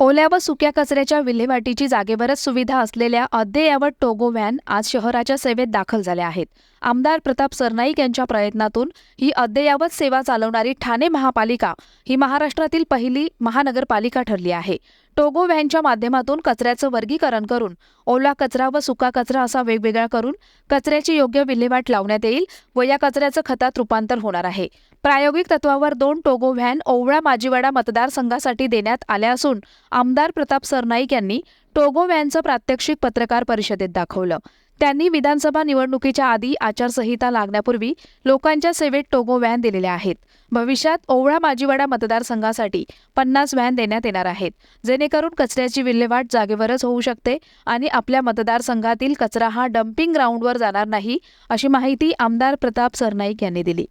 ओल्या व सुक्या कचऱ्याच्या विल्हेवाटीची जागेवरच सुविधा असलेल्या अद्ययावत टोगो व्हॅन आज शहराच्या सेवेत दाखल झाल्या आहेत. आमदार प्रताप सरनाईक यांच्या प्रयत्नातून ही अद्ययावत सेवा चालवणारी ठाणे महापालिका ही महाराष्ट्रातील पहिली महानगरपालिका ठरली आहे. टोगो व्हॅनच्या माध्यमातून कचऱ्याचं वर्गीकरण करून ओला कचरा व सुका कचरा असा वेगवेगळा करून कचऱ्याची योग्य विल्हेवाट लावण्यात येईल व या कचऱ्याचं खतात रूपांतर होणार आहे. प्रायोगिक तत्वावर दोन टोगो व्हॅन ओवळा माजीवाडा मतदारसंघासाठी देण्यात आल्या असून आमदार प्रताप सरनाईक यांनी टोगो व्हॅनचं प्रात्यक्षिक पत्रकार परिषदेत दाखवलं. त्यांनी विधानसभा निवडणुकीच्या आधी आचारसंहिता लागण्यापूर्वी लोकांच्या सेवेत टोगो व्हॅन दिलेल्या आहेत. भविष्यात ओवळा माजीवाडा मतदारसंघासाठी पन्नास व्हॅन देण्यात येणार आहेत. जेणेकरून कचऱ्याची विल्हेवाट जागेवरच होऊ शकते आणि आपल्या मतदारसंघातील कचरा हा डम्पिंग ग्राउंडवर जाणार नाही अशी माहिती आमदार प्रताप सरनाईक यांनी दिली.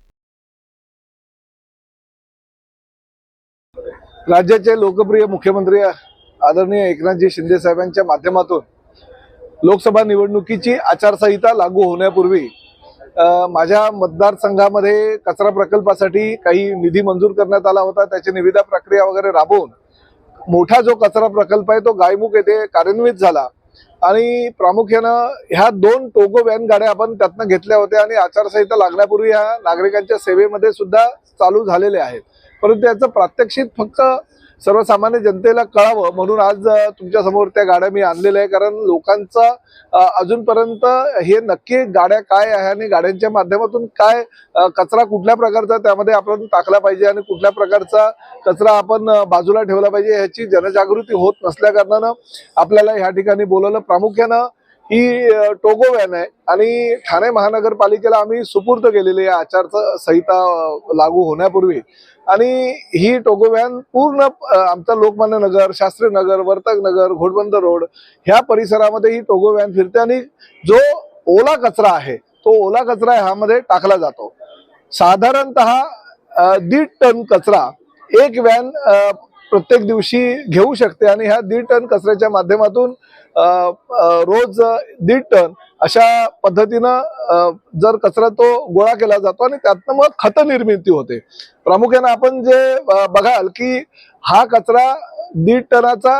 राज्याचे लोकप्रिय मुख्यमंत्री आदरणीय एकनाथजी शिंदे साहेबांच्या माध्यमातून लोकसभा निवडणुकीची आचारसंहिता लागू होण्यापूर्वी माझ्या मतदारसंघामध्ये कचरा प्रकल्पासाठी काही निधी मंजूर करण्यात आला होता. त्याची निविदा प्रक्रिया वगैरे राबवून मोठा जो कचरा प्रकल्प आहे तो गायमुख येथे कार्यान्वित झाला. आणि प्रामुख्यानं ह्या दोन टोगो व्हॅन गाड्या आपण त्यातनं घेतल्या होत्या आणि आचारसंहिता लागण्यापूर्वी ह्या नागरिकांच्या सेवेमध्ये सुद्धा चालू झालेल्या आहेत. परंतु याचं प्रात्यक्षिक फक्त सर्वसामान्य जनतेला कळावं म्हणून आज तुमच्यासमोर त्या गाड्या मी आणलेल्या आहे कारण लोकांचा अजूनपर्यंत हे नक्की गाड्या काय आहे आणि गाड्यांच्या माध्यमातून काय कचरा कुठल्या प्रकारचा त्यामध्ये आपण टाकला पाहिजे आणि कुठल्या प्रकारचा कचरा आपण बाजूला ठेवला पाहिजे ह्याची जनजागृती होत नसल्या कारणानं आपल्याला ह्या ठिकाणी बोलवलं. प्रामुख्यानं ही टोगो व्हॅन आहे. आणि ठाणे महानगरपालिकेला आम्ही सुपूर्द केलेली आहे आचारसंहिता संहिता लागू होण्यापूर्वी. आणि ही टोगो व्हॅन पूर्ण आमचा लोकमान्य नगर शास्त्री नगर वर्तक नगर घोडबंद रोड ह्या परिसरामध्ये ही टोगो व्हॅन फिरते आणि जो ओला कचरा आहे तो ओला कचरा ह्यामध्ये टाकला जातो. साधारणतः दीड टन कचरा एक व्हॅन प्रत्येक दिवशी घेऊ शकते आणि ह्या दीड टन कचऱ्याच्या माध्यमातून रोज दीड टन अशा पद्धतीनं जर कचरा तो गोळा केला जातो आणि त्यातनं मग खत निर्मिती होते. प्रामुख्यानं आपण जे बघाल की हा कचरा दीड टनाचा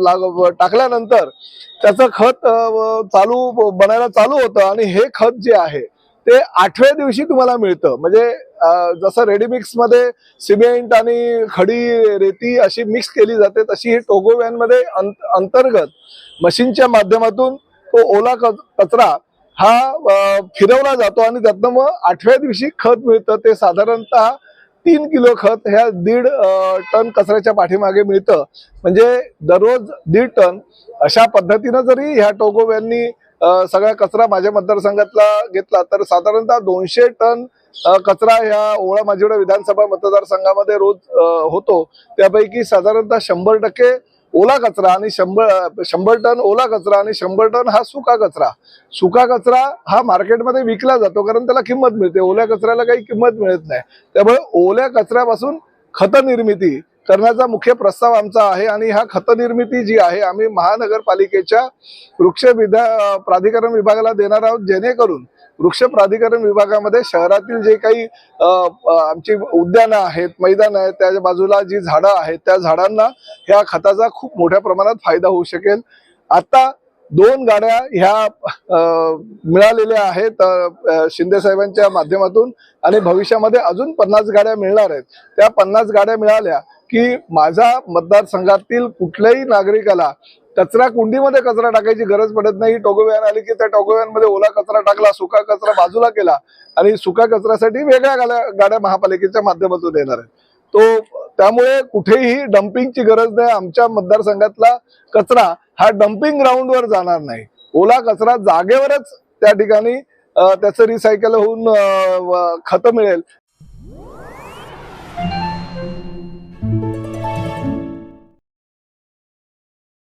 लाग- टाकल्यानंतर त्याचं खत चालू बनायला चालू होतं आणि हे खत जे आहे ते आठव्या दिवशी तुम्हाला मिळतं. म्हणजे जसं रेडीमिक्समध्ये सिमेंट आणि खडी रेती अशी मिक्स केली जाते तशी ही टोगो व्हॅनमध्ये अंत- अंतर्गत मशीनच्या माध्यमातून तो ओला कचरा हा फिरवला जातो आणि त्यातनं मग आठव्या दिवशी खत मिळतं. ते साधारणतः तीन किलो खत ह्या दीड टन कचऱ्याच्या पाठीमागे मिळतं. म्हणजे दररोज दीड टन. अशा पद्धतीनं जरी ह्या टोगो व्हॅननी सगळा कचरा माझ्या मतदारसंघातला घेतला. तर साधारणतः दोनशे टन कचरा ह्या ओळा माजिवडा विधानसभा मतदारसंघामध्ये रोज होतो. त्यापैकी साधारणतः शंभर टक्के ओला कचरा आणि शंभर शंभर टन ओला कचरा आणि शंभर टन हा सुका कचरा. सुका कचरा हा मार्केटमध्ये विकला जातो कारण त्याला किंमत मिळते. ओल्या कचऱ्याला काही किंमत मिळत नाही. त्यामुळे ओल्या कचऱ्यापासून खत निर्मिती करण्याचा मुख्य प्रस्ताव आमचा आहे आणि ह्या खतनिर्मिती जी आहे आम्ही महानगरपालिकेच्या वृक्ष विधा प्राधिकरण विभागाला देणार आहोत जेणेकरून वृक्ष प्राधिकरण विभागामध्ये शहरातील जे काही आमची उद्यानं आहेत मैदान आहेत त्या बाजूला जी झाडं आहेत त्या झाडांना ह्या खताचा खूप मोठ्या प्रमाणात फायदा होऊ शकेल. आता दोन गाड्या ह्या मिळालेल्या आहेत शिंदेसाहेबांच्या शिंदे साहेबांच्या माध्यमातून आणि भविष्यामध्ये अजून पन्नास गाड्या मिळणार आहेत. त्या पन्नास गाड्या मिळाल्या की माझ्या मतदारसंघातील कुठल्याही नागरिकाला कचरा कुंडीमध्ये कचरा टाकायची गरज पडत नाही. टोगोव्यान आली की त्या टोगोव्यानमध्ये मध्ये ओला कचरा टाकला सुका कचरा बाजूला केला आणि सुका कचऱ्यासाठी वेगळ्या गाड्या महापालिकेच्या माध्यमातून येणार आहेत. तो त्यामुळे कुठेही डम्पिंगची गरज नाही. आमच्या मतदारसंघातला कचरा हा डम्पिंग ग्राउंडवर जाणार नाही. ओला कचरा जागेवरच त्या ठिकाणी त्याचं रिसायकल होऊन खतं मिळेल.